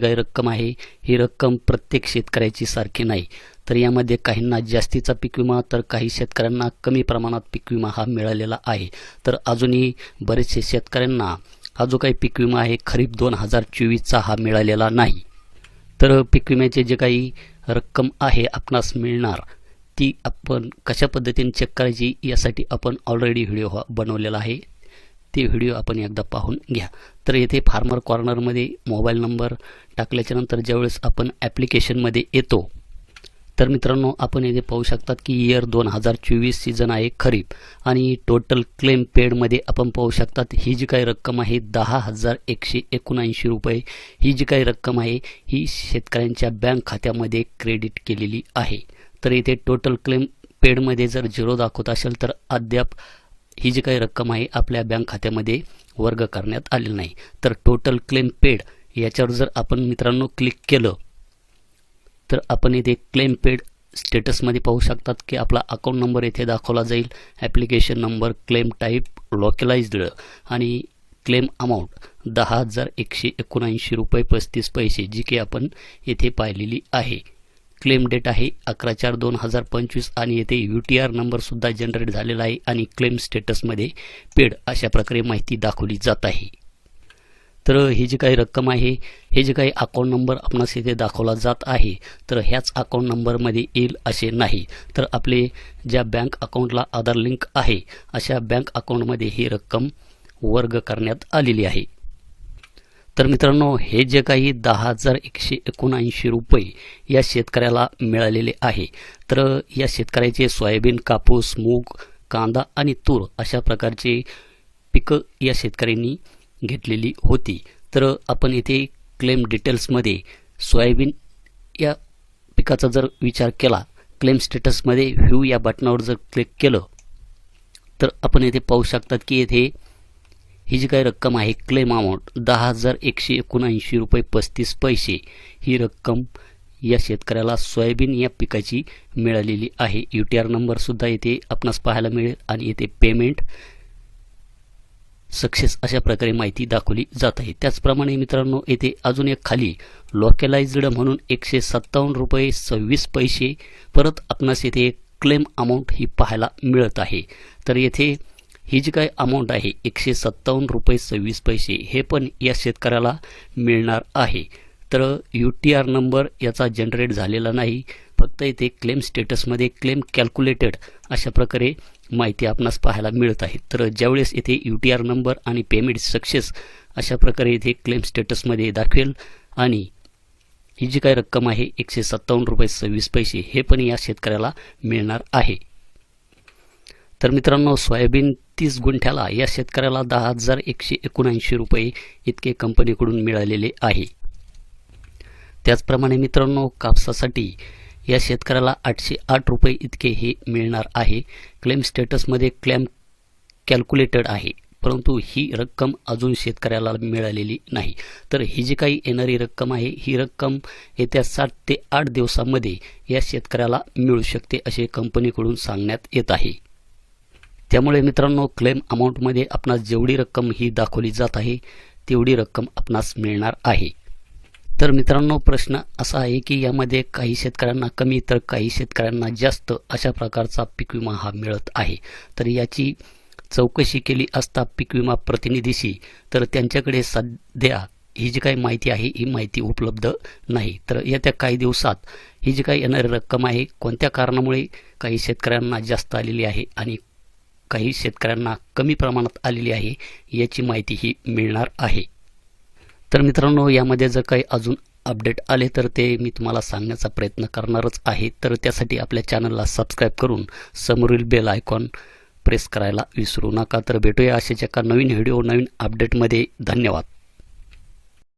काही रक्कम आहे. ही रक्कम प्रत्येक शेतकऱ्याची सारखी नाही. तर यामध्ये काहींना जास्तीचा पीक विमा तर काही शेतकऱ्यांना कमी प्रमाणात पीक विमा हा मिळालेला आहे. तर अजूनही बरेचसे शेतकऱ्यांना हा जो काही पीक विमा आहे खरीप दोन हजार चोवीसचा हा मिळालेला नाही. तर पीक विम्याचे जे काही रक्कम आहे आपणास मिळणार ती आपण कशा पद्धतीने चेक करायची यासाठी आपण ऑलरेडी व्हिडिओ हा बनवलेला आहे. ते व्हिडिओ आपण एकदा पाहून घ्या. तर येथे फार्मर कॉर्नरमध्ये मोबाईल नंबर टाकल्याच्यानंतर ज्यावेळेस आपण ॲप्लिकेशनमध्ये येतो तर मित्रांनो आपण येथे पाहू शकतात की इयर दोन हजार चोवीस सीझन आहे खरीप आणि टोटल क्लेम पेडमध्ये आपण पाहू शकतात ही जी काही रक्कम आहे दहा हजार एकशे एकोणऐंशी रुपये. ही जी काही रक्कम आहे ही शेतकऱ्यांच्या बँक खात्यामध्ये क्रेडिट केलेली आहे. तर येथे टोटल क्लेम पेडमध्ये जर झिरो दाखवत असेल तर अद्याप ही जी काही रक्कम आहे आपल्या बँक खात्यामध्ये वर्ग करण्यात आलेली नाही. तर टोटल क्लेम पेड याच्यावर जर आपण मित्रांनो क्लिक केलं तर आपण इथे क्लेम पेड स्टेटसमध्ये पाहू शकतात की आपला अकाउंट नंबर येथे दाखवला जाईल. Application number claim type localised आणि क्लेम अमाऊंट दहा हजार एकशे एकोणऐंशी रुपये पस्तीस पैसे जी की आपण येथे पाहिलेली आहे. क्लेम डेट आहे अकरा चार दोन हजार पंचवीस आणि येथे यू टी आर नंबरसुद्धा जनरेट झालेला आहे आणि क्लेम स्टेटसमध्ये पेड अशा प्रकारे माहिती दाखवली जात आहे. तर ही जी काही रक्कम आहे हे जे काही अकाउंट नंबर आपणास इथे दाखवला जात आहे तर ह्याच अकाउंट नंबरमध्ये येईल असे नाही. तर आपले ज्या बँक अकाउंटला आधार लिंक आहे अशा बँक अकाउंटमध्ये ही रक्कम वर्ग करण्यात आलेली आहे. तर मित्रांनो हे जे काही दहा हजार एकशे एकोणऐंशी रुपये या शेतकऱ्याला मिळालेले आहे तर या शेतकऱ्याचे सोयाबीन कापूस मूग कांदा आणि तूर अशा प्रकारचे पिकं या शेतकऱ्यांनी घेतलेली होती. तर आपण इथे क्लेम डिटेल्समध्ये सोयाबीन या पिकाचा जर विचार केला क्लेम स्टेटसमध्ये व्ह्यू या बटनावर जर क्लिक केलं तर आपण येथे पाहू शकतात की येथे ही जी काही रक्कम आहे क्लेम अमाऊंट दहा हजार एकशे एकोणऐंशी रुपये पस्तीस पैसे ही रक्कम या शेतकऱ्याला सोयाबीन या पिकाची मिळालेली आहे. यू टी आर नंबरसुद्धा येथे आपणास पाहायला मिळेल आणि येथे पेमेंट सक्सेस अशा प्रकारे माहिती दाखवली जात आहे. त्याचप्रमाणे मित्रांनो येथे अजून एक खाली लोकलाइज्ड म्हणून एकशे सत्तावन्न रुपये सव्वीस पैसे परत आपणास येथे क्लेम अमाऊंट ही पाहायला मिळत आहे. तर येथे ही जी काही अमाऊंट आहे? एकशे सत्तावन्न रुपये सव्वीस पैसे. हे पण या शेतकऱ्याला मिळणार आहे. तर यू टी आर नंबर याचा जनरेट झालेला नाही. फक्त इथे क्लेम स्टेटसमध्ये क्लेम कॅल्क्युलेटेड अशा प्रकारे माहिती आपणास पाहायला मिळत आहे. तर ज्यावेळेस इथे यू टी आर नंबर आणि पेमेंट सक्सेस अशा प्रकारे इथे क्लेम स्टेटसमध्ये दाखवेल आणि ही जी काही रक्कम आहे एकशे सत्तावन्न रुपये सव्वीस पैसे हे पण या शेतकऱ्याला मिळणार आहे. तर मित्रांनो सोयाबीन तीस गुंठ्याला या शेतकऱ्याला दहा हजार एकशे एकोणऐंशी रुपये इतके कंपनीकडून मिळालेले आहे. त्याचप्रमाणे मित्रांनो कापसासाठी या शेतकऱ्याला आठशे आठ रुपये इतके हे मिळणार आहे. क्लेम स्टेटसमध्ये क्लेम कॅल्क्युलेटेड आहे परंतु ही रक्कम अजून शेतकऱ्याला मिळालेली नाही. तर ही जी काही येणारी रक्कम आहे ही रक्कम येत्या सात ते आठ दिवसामध्ये या शेतकऱ्याला मिळू शकते असे कंपनीकडून सांगण्यात येत आहे. त्यामुळे मित्रांनो क्लेम अमाऊंटमध्ये आपणास जेवढी रक्कम ही दाखवली जात आहे तेवढी रक्कम आपणास मिळणार आहे. तर मित्रांनो प्रश्न असा आहे की यामध्ये काही शेतकऱ्यांना कमी तर काही शेतकऱ्यांना जास्त अशा प्रकारचा पीक विमा हा मिळत आहे. तर याची चौकशी केली असता पीक विमा प्रतिनिधीशी तर त्यांच्याकडे सध्या ही जी काही माहिती आहे ही माहिती उपलब्ध नाही. तर येत्या काही दिवसात ही जी काही येणारी रक्कम आहे कोणत्या कारणामुळे काही शेतकऱ्यांना जास्त आलेली आहे आणि काही शेतकऱ्यांना कमी प्रमाणात आलेली आहे याची माहिती ही मिळणार आहे. तर मित्रांनो यामध्ये जर काही अजून अपडेट आले तर ते मी तुम्हाला सांगण्याचा प्रयत्न करणारच आहे. तर त्यासाठी आपल्या चॅनलला सबस्क्राईब करून समोरील बेल आयकॉन प्रेस करायला विसरू नका. तर भेटूया अशाच एका नवीन व्हिडिओ नवीन अपडेटमध्ये. धन्यवाद.